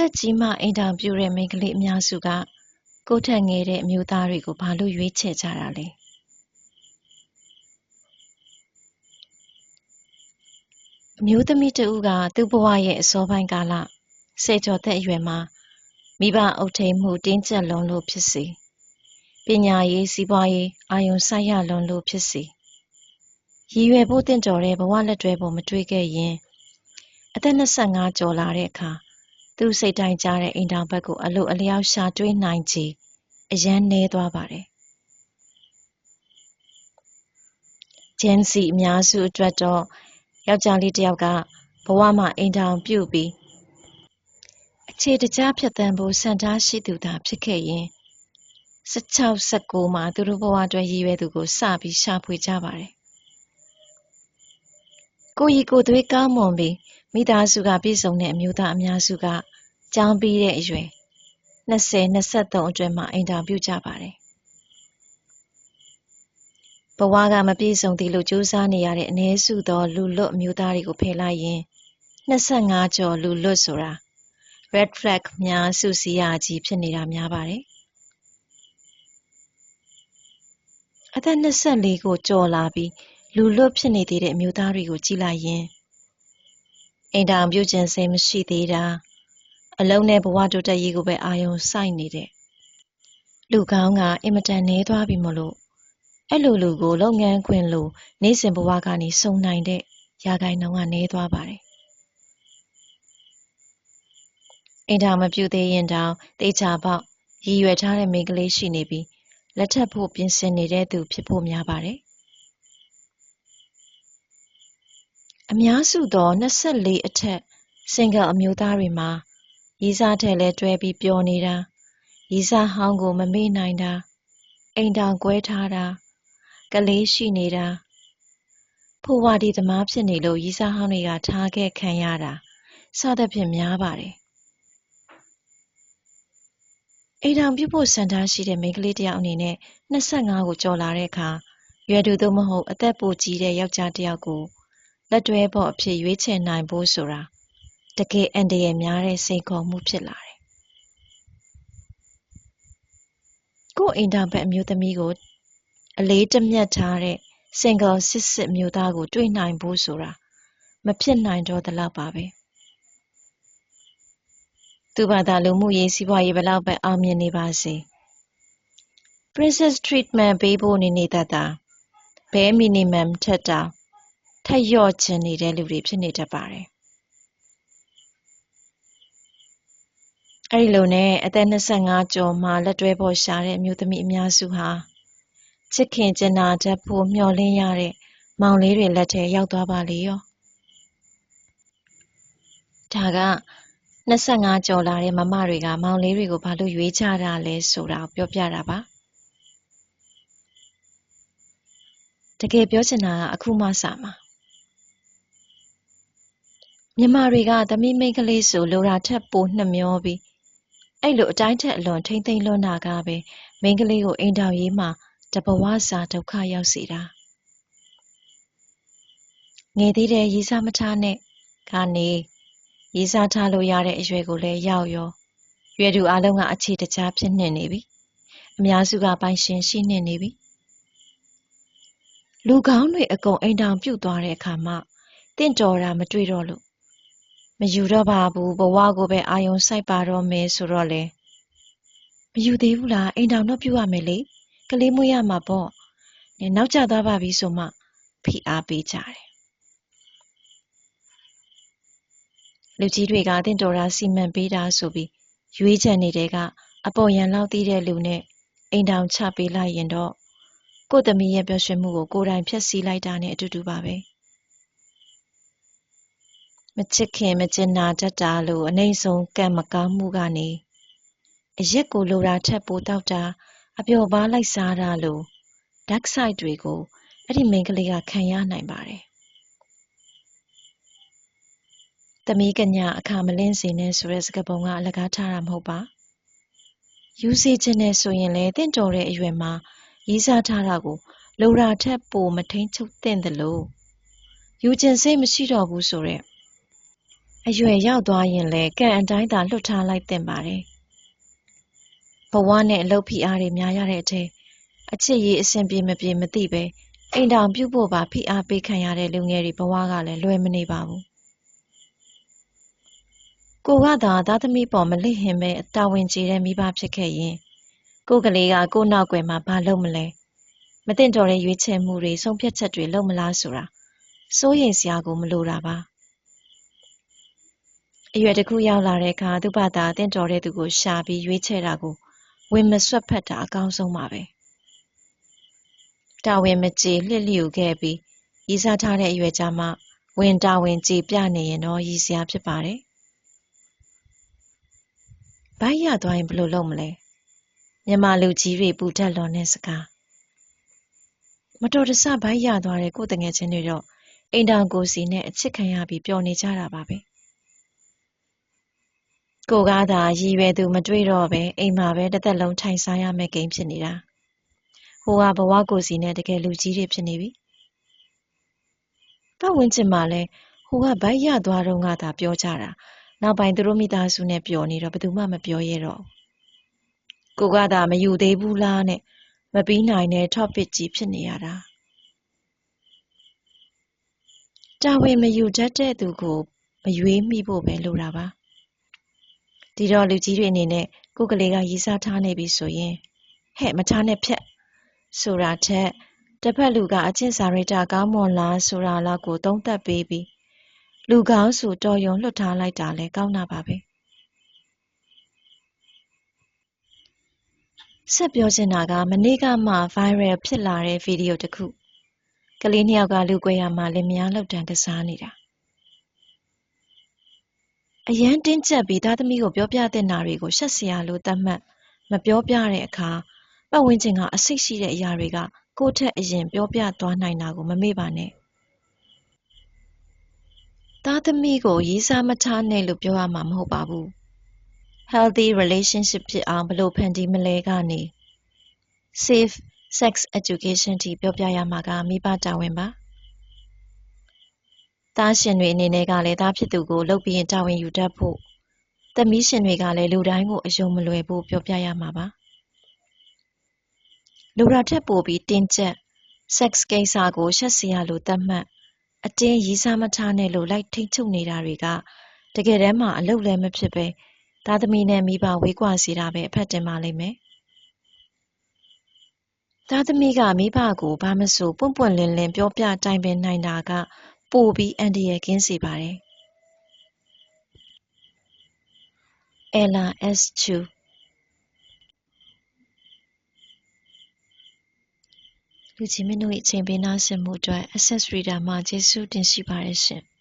သက်ကြီးမှအိမ်ထောင်ပြုတဲ့မိန်းကလေးအများစုကကိုယ့်ထက်ငယ်တဲ့အမျိုးသားတွေကိုဘာလို့ရွေးချယ်ကြတာလဲအမျိုးသမီးတဦးကသူ့ဘဝရဲ့အစောပိုင်းကာလဆယ်ကျော်သက်အရွယ်မှာမိဘအုပ်ထိန်မှုတင်းကျပ်လွန်လို့ဖြစ်စေပညာရေးစီးပွားရေးအာယုံဆိုင်ရလွန်လို့ဖြစ်စေရည်ရွယ်ဖို့တင့်တော်တဲ့ဘဝလက်တွဲဖို့မတွေ့ခဲ့ရင်အသက်25ကျော်လာတဲ့အခါ သူ့စိတ်တိုင်းကြတဲ့အိမ်တော်ဘက်ကိုအလိုအလျောက်ရှာတွေးနိုင်ချေအရန်နေသွားပါတယ်ဂျန်စီအများစုအတွက်တော့ယောက်ျားလေးတစ်ယောက်ကဘဝမှာအိမ်ထောင်ပြုတ်ပြီးအခြေတကြားဖြတ်သန်းဖို့စံထားရှိသူသာဖြစ်ခဲ့ရင်16 19မှာသူတို့ဘဝအတွက်ရည်ရွယ်သူကိုစပြီးရှာဖွေကြပါတယ်ကိုရီကိုသွေးကောင်းမွန်ပြီး မိသားစုကပြည့်စုံတဲ့အမျိုးသားအများစုကကျောင်းပြီးတဲ့အရွယ်20 23အတွင်းမှာအိမ်ထောင်ပြုကြပါတယ်ဘဝကမပြည့်စုံသည်လို့ကြိုးစားနေရတဲ့အ ਨੇ စုသောလူလွတ်အမျိုးသားတွေကိုဖယ်လိုက်ရင်25ကျော်လူလွတ်ဆိုတာ red flag များစုစည်းရကြီးဖြစ်နေတာများပါတယ်အသက်24ကိုကျော်လာပြီးလူလွတ်ဖြစ်နေသေးတဲ့အမျိုးသားတွေကိုကြည့်လိုက်ရင် အိမ်ထောင်ပြုကျင်စိတ်မရှိသေးတာအလုံးနဲ့ဘဝတိုးတက်ရေးကိုပဲအာရုံစိုက်နေတဲ့လူကောင်းကအင်မတန်နှဲသွားပြီမလို့အဲ့လိုလူကိုလုပ်ငန်းခွင်လိုနေစဉ်ဘဝကနေစုံနိုင်တဲ့ရာဂိုင်နှုန်းကနှဲသွားပါတယ်အိမ်ထောင်မပြုသေးရင်တောင်တေချာပေါက်ရည်ရွယ်ထားတဲ့မိန်းကလေးရှိနေပြီးလက်ထပ်ဖို့ပြင်ဆင်နေတဲ့သူဖြစ်ဖို့များပါတယ် အများစုသော24အထက် single အမျိုးသားတွေမှာ ရည်စားထက်လဲတွဲပြီးပျော်နေတာရည်စားဟောင်းကို မမေ့နိုင်တာအိမ်တောင်ကွဲထားတာကလေးရှိနေတာဖိုဝါဒီသမားဖြစ်နေလို့ရည်စားဟောင်းတွေကထားခဲ့ခံရတာစသဖြင့်များပါတယ်အိမ်ထောင်ပြုဖို့စံထားရှိတဲ့မိန်းကလေးတစ်ယောက်အနေနဲ့25ကိုကျော်လာတဲ့အခါရွယ်သူသို့မဟုတ်အသက်ပိုကြီးတဲ့ယောက်ျားတစ်ယောက်ကို လက်တွဲဖော့အဖြစ်ရွေးချယ်နိုင်ဖို့ဆိုတာတကယ်အန္တရာယ်များတဲ့စိန်ခေါ်မှုဖြစ်လာတယ်။ကို့အိမ်ထောင်ဘက်အမျိုးသမီးကိုအလေးတမြတ်ထားတဲ့ single စစ်စစ်မျိုးသားကို တွေ့နိုင်ဖို့ဆိုတာမဖြစ်နိုင်တော့သလောက်ပါပဲ။သူ့ဘာသာလူမှုရေးစီးပွားရေးဘလောက်ပဲအောင်မြင်နေပါစေ။ princess treatment ပေးဖို့နေနေတတ်တာဘဲ minimum ထက်တာ ထက်လျော့ချင်နေတဲ့လူတွေဖြစ်နေတတ်ပါတယ်။အဲဒီလိုနဲ့အသက်25ကျော်မှလက်တွဲဖော်ရှာတဲ့အမျိုးသမီးအများစုဟာချစ်ခင်ကျင်နာတတ်ဖို့မျှော်လင့်ရတဲ့မောင်လေးတွေလက်ထဲရောက်သွားပါလေရော။ဒါက25ကျော်လာတဲ့မမတွေကမောင်လေးတွေကိုဘာလို့ရွေးကြတာလဲဆိုတာကိုပြောပြတာပါ။တကယ်ပြောချင်တာကအခုမှစမှာ။ မြန်မာတွေကသမီးမိန်းကလေးဆိုလိုတာထက်ပိုနှမျောပြီးအဲ့လိုအတိုင်းထက်အလွန်ထိမ့်သိမ်းလွန်းတာကပဲမိန်းကလေးကိုအိမ်ထောင်ရေးမှာတဘဝစာဒုက္ခရောက်စေတာငယ်သေးတဲ့ရီစားမထားနဲ့ကနေရီစားထားလို့ရတဲ့အရွယ်ကိုလည်းရောက်ရောရွယ်သူအလုံးကအခြေတကြားဖြစ်နေနေပြီအများစုကပိုင်ရှင်ရှိနေနေပြီလူကောင်းတွေအကုန်အိမ်ထောင်ပြုတ်သွားတဲ့အခါမှတင့်တော်တာမတွေ့တော့လို့ မယူတော့ပါဘူးဘဝကိုပဲအာယုံစိုက်ပါတော့မယ်ဆိုတော့လေမယူသေးဘူးလားအိမ်တောင်တော့ပြုတ်ရမယ်လေကလေးမွေးရမှာပေါ့နောက်ကျသွားပါပြီဆိုမှဖိအားပေးကြတယ်လူကြီးတွေကတင့်တော်တာစီမံပေးတာဆိုပြီးရွေးချယ်နေတဲ့ကအပေါ်ရန်လောက်သေးတဲ့လူနဲ့အိမ်တောင်ချပေးလိုက်ရင်တော့ကိုယ့်သမီးရဲ့ပျော်ရွှင်မှုကိုကိုယ်တိုင်ဖျက်ဆီးလိုက်တာနဲ့အတူတူပါပဲ။ မချစ်ခင်မကျင်နာတတ်တာလို့အနှိမ့်ဆုံးကံမကောင်းမှုကနေအရက်ကိုလိုတာထက်ပိုတောက်တာအပျော်ပါးလိုက်စားတာလို့ dark side တွေကိုအဲ့ဒီမိန်းကလေးကခံရနိုင်ပါတယ်။သမီးကညာအခါမလင်းစေနဲ့ဆိုတဲ့စကားပုံကအလကားထားတာမဟုတ်ပါ။ယူစီခြင်းနဲ့ဆိုရင်လေတင့်တော်တဲ့အရွယ်မှာရေးစားထားတာကိုလိုတာထက်ပိုမထိန်ချုပ်သင့်တယ်လို့ယူခြင်းစိတ်မရှိတော့ဘူးဆိုတဲ့ အရွယ်ရောက်သွားရင်လည်းကံအတိုင်းသာလွတ်ထားလိုက်သင့်ပါတယ်ဘဝနဲ့အလုပ်ဖိအားတွေများရတဲ့အထက်အချစ်ရေးအဆင်ပြေမပြေမသိပဲအိမ်တောင်ပြုတ်ဖို့ပါဖိအားပေးခံရတဲ့လူငယ်တွေဘဝကလည်းလွယ်မနေပါဘူးကိုကသာသားသမီးပေါ်မလစ်ဟင်ပဲတာဝန်ကျေတဲ့မိဘဖြစ်ခဲ့ရင်ကိုကလေးကကိုနောက်ွယ်မှာဘာလုပ်မလဲမတင်တော်တဲ့ရွေးချယ်မှုတွေဆုံးဖြတ်ချက်တွေလုပ်မလားဆိုတာစိုးရိမ်စရာကိုမလိုတာပါ အရွယ်တစ်ခုရောက်လာတဲ့အခါသူ့ဘာသာတင့်တော်တဲ့သူကိုရှာပြီးရွေးချယ်တာကိုဝင်မဆွတ်ဖက်တာအကောင်းဆုံးပါပဲတာဝန်မကြေလှစ်လျူခဲ့ပြီးရည်စားထားတဲ့အရွယ်ကြမှာဝင်တာဝန်ကြေပြနေရင်တော့ရည်စရာဖြစ်ပါတယ်ဘိုက်ရသွားရင်ဘယ်လိုလုပ်မလဲမြန်မာလူကြီးတွေပူထက်လွန်တဲ့စကားမတော်တဆဘိုက်ရသွားတဲ့ကိုယ်တငယ်ချင်းတွေတော့အိမ်တောင်ကိုစီနဲ့အချစ်ခံရပြီးပျော်နေကြတာပါပဲ ကိုကားသာရည်ရွယ်သူမတွေ့တော့ပဲအိမ်မှာပဲတစ်သက်လုံးထိုင်စားရမယ့်ကိန်းဖြစ်နေတာဟိုကဘဝကိုစီနဲ့တကယ်လူကြီးတွေဖြစ်နေပြီပတ်ဝန်းကျင်မှာလဲဟိုကဘိုက်ရသွားတော့ငါသာပြောကြတာနောက်ပိုင်းသူတို့မိသားစုနဲ့ပျော်နေတော့ဘယ်သူမှမပြောရတော့ကိုကသာမယူသေးဘူးလားနဲ့မပြီးနိုင်တဲ့ topic ကြီးဖြစ်နေရတာတာဝန်မယူတတ်တဲ့သူကိုမရွေးမိဖို့ပဲလိုတာပါ ဒီတော့လူကြီးတွေအနေနဲ့ကိုယ်ကလေးကရည်စားထားနေပြီဆိုရင်ဟဲ့မထားနဲ့ဖြတ်ဆိုတာထက်တစ်ဖက်လူကအချင်းစာရိတ္တကောင်းမွန်လားဆိုတာလောက်ကိုသုံးသပ်ပေးပြီးလူကောင်းဆိုတော်ရုံလွတ်ထားလိုက်တာလဲကောင်းတာပါပဲဆက်ပြောချင်တာကမနေ့ကမှ viral ဖြစ်လာတဲ့ဗီဒီယိုတစ်ခုကလေးနှစ်ယောက်ကလူကွဲရမှာလင်မယားလောက်တန်ကစားနေတာ အရန်တင်းကျပ်ပြီးသားသမီးကိုပြောပြတဲ့နာတွေကိုရှက်စရာလိုသတ်မှတ်မပြောပြတဲ့အခါပတ်ဝန်းကျင်ကအစိတ်ရှိတဲ့အရာတွေကကိုယ့်ထက်အရင်ပြောပြသွားနိုင်တာကိုမမေ့ပါနဲ့သားသမီးကိုရေးစားမထားနဲ့လို့ပြောရမှာမဟုတ်ပါဘူး healthy relationship ဖြစ်အောင်ဘယ်လိုဖန်တီးမလဲကနေ safe sex education ထိပြောပြရမှာကမိဘတာဝန်ပါ သားရှင်တွေအနေနဲ့ကလည်းသားဖြစ်သူကိုလုပ်ပြီးရင်တာဝန်ယူတတ်ဖို့သမီးရှင်တွေကလည်းလူတိုင်းကိုအယုံမလွယ်ဖို့ပြောပြရမှာပါလူရာထက်ပိုပြီးတင်းကျပ် sex ကိစ္စကိုရှက်စရာလိုသတ်မှတ်အတင်းရီးစားမထားနဲ့လို့လိုက်ထိတ်ချုပ်နေတာတွေကတကယ်တမ်းမှာအလုပ်လည်းမဖြစ်ပဲသားသမီးနဲ့မိဘဝေးကွာစေတာပဲအဖက်တင်ပါလိမ့်မယ်သားသမီးကမိဘကိုဘာမဆိုပွန့်ပွန့်လင်းလင်းပြောပြတိုင်ပင်နိုင်တာက ပိုပြီးအန္တရာယ်ကင်းစေပါတယ်။ Ella S. Chu လူကြီးမင်းတို့၏အချိန်ပေးနားဆင်မှုအတွက် Access Reader မှာကျေးဇူးတင်ရှိပါတယ်ရှင်။